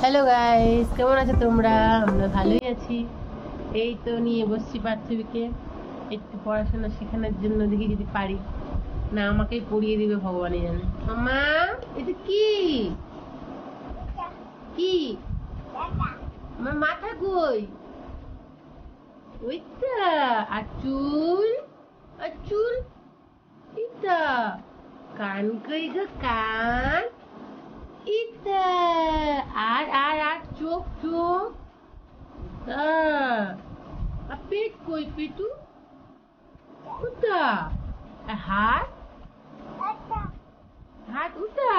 Hello guys কেমন আছো তোমরা? আমরা ভালোই আছি। এই তো নিয়ে বসছি পার্থিবীকে। একটু পড়াশোনা শেখানোর জন্য দেখি যদি পারি। না আমাকেই পড়িয়ে দিবে ভগবানই জানে মামা এটা কি? কি? আমার মাথা কই? ওইটা আর চুল? আর চুল? কান কই গো, কান? আর আর আর, চোখ চোখ। পেট কই, পেটু? উতা। হাত? হাত উতা।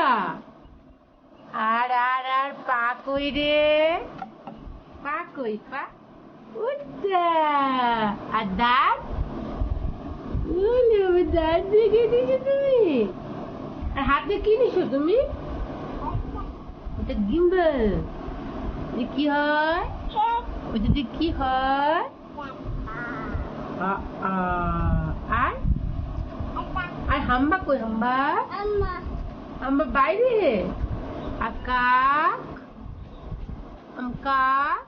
আর আর আর, পা কই রে? পা কই, পা? উতা। আর দাঁত? দাঁত দেখে দিয়েছ তুমি। আর হাতে কি নিছো তুমি? ওটা গিম্বল যে কি হয়? ওটা দিয়ে কি হয়? আর? আর হাম্বা কই হাম্বা? হাম্বা। বাইরে। আর কাক? আম কাক?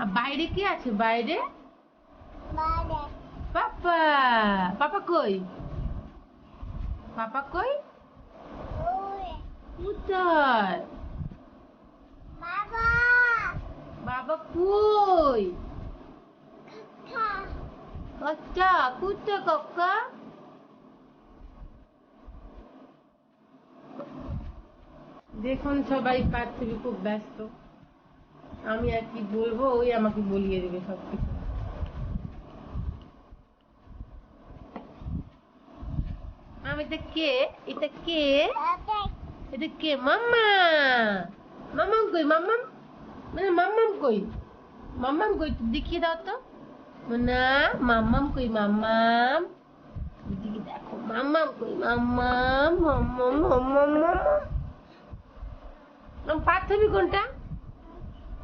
আর বাইরে কি আছে বাইরে। পাপা। পাপা কই? পাপা কই? কোথায় বাবা কই আচ্ছা কোথায় কাকা দেখুন সবাই পার্থিবী খুব ব্যস্ত। আমি আর কি বলব ওই আমাকে বলিয়ে দেবে সব কিছু আমি এটা কে? এটা কে? এটা কে মাম্মা মাম্মাম কই মাম্মাম মানে মাম্মাম কই মাম্মাম কই দেখিয়ে দাও তো না মাম্মাম কই মাম্মাম এদিকে দেখো মাম্মাম কই মাম্মাম মাম্মাম মাম্মাম মাম্মাম পার্থবী কোনটা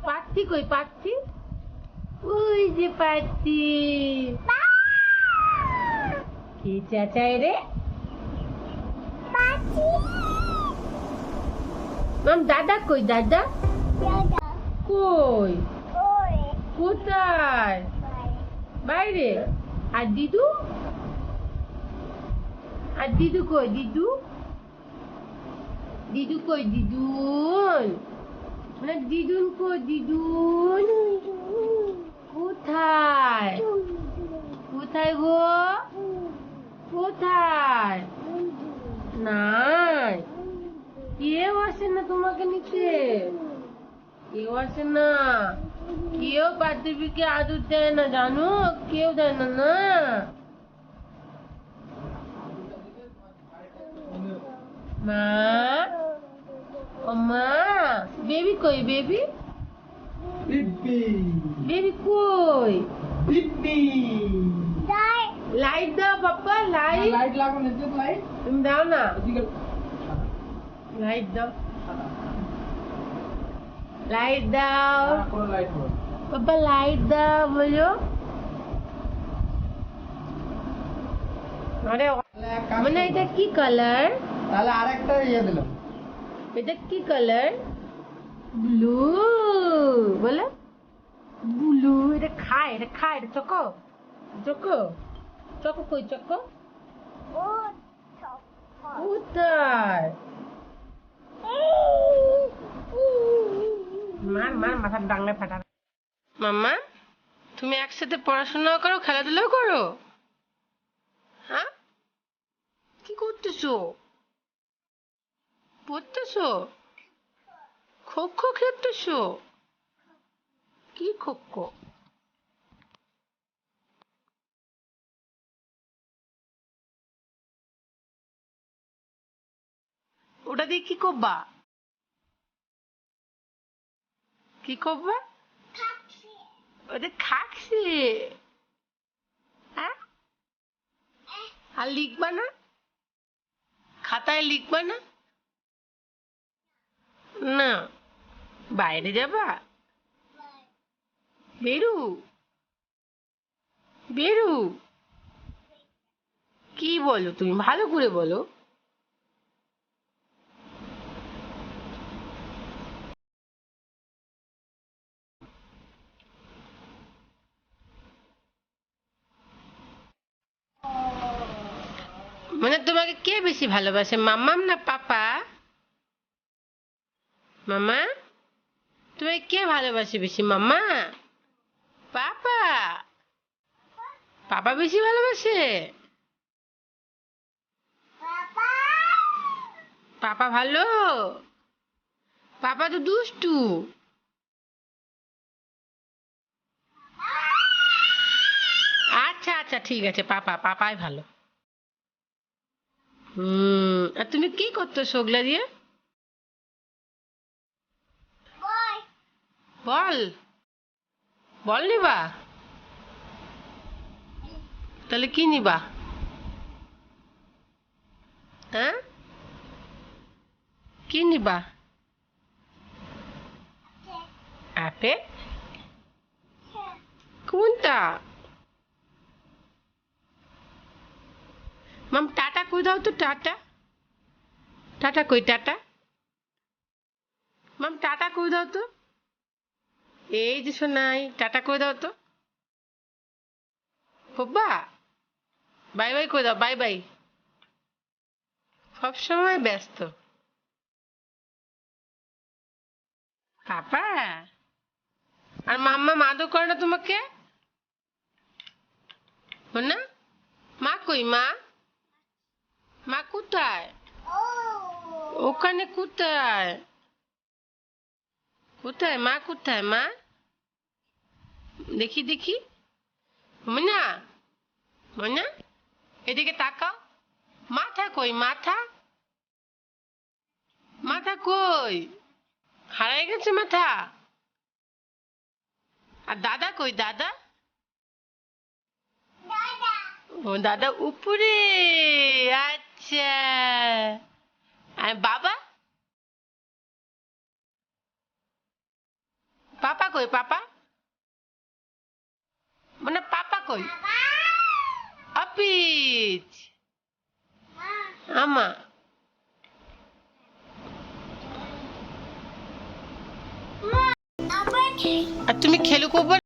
পার্থি কই পার্থি ওই যে পার্থি কে চাচাই রে মাম দাদা কই দাদা? কই? কোথায়? বাইরে। আর দিদু? আর দিদু কই দিদু? দিদু কই দিদুন না দিদুন কই দিদুন? কোথায়? কোথায় গো? কোথায়? নাই। কেউ আসে না তোমাকে নিতে। কেউ আসে না। কেউ পার্থিবীকে আদর দেয় না জানো? কেউ দেয় না না? মা? ও মা বেবি কই বেবি. বেবি। কই. লাইট দাও পাপা লাইট। লাইট লাগানো নিচে লাইট। তুমি দাও না। লাইট দাও লাইট দাও পুরো লাইট দাও বলো আরে মানে এটা কি কালার তাহলে আরেকটা ইয়ে দিলাম এটা কি কালার ব্লু বলে ব্লু এটা খায় এটা খায় এটা চকো চকো চকো কই চকো মার মাথার ডাঙ্গায় ফাটা মাম্মা তুমি একসাথে পড়াশোনাও করো খেলাধুলাও করো হ্যাঁ কি করতেছো পড়তেছো খো খো খেলতেছো কি খো খো ওটা দিয়ে কি করবা কি করবা? ওটা খাচ্ছে হ্যাঁ? আর লিখবা না? খাতায় লিখবা না? না। বাইরে যাবা? বেরু। বেরু। কি বলো তুমি? ভালো করে বলো। মানে তোমাকে কে বেশি ভালোবাসে মাম্মাম না পাপা? মামা তোমাকে কে ভালোবাসে বেশি মাম্মা? পাপা? পাপা বেশি ভালোবাসে? পাপা ভালো? পাপা তো দুষ্টু। আচ্ছা আচ্ছা ঠিক আছে পাপা পাপাই ভালো। হুম আর তুমি কি করতো সোগলা দিয়ে? বল। বল। নিবা। তাহলে কি নিবা? হ্যাঁ? কি নিবা? আপেল। কোনটা? মাম, টাটা কই দাও তো, টাটা। টাটা কই, টাটা। মাম, টাটা কই দাও তো। এই যে শোনাই টাটা কই দাও তো। হব্বা, বাই বাই কই দাও, বাই বাই। সব সময় ব্যস্ত। পাপা, আর মাম্মা মাদো করে না তোমাকে? না? মা কই, মা? মা কোথায়? ওখানে কোথায়? কোথায়? মা কোথায় মা? দেখি দেখি। মনা মনা এদিকে তাকাও। মাথা কই মাথা? মাথা কই? হারাই গেছে মাথা। আর দাদা কই দাদা? ও দাদা উপরে। আচ্ছা আর বাবা? পাপা কই পাপা? মানে পাপা কই? অপিচ আমা। আর তুমি খেলুক উপরে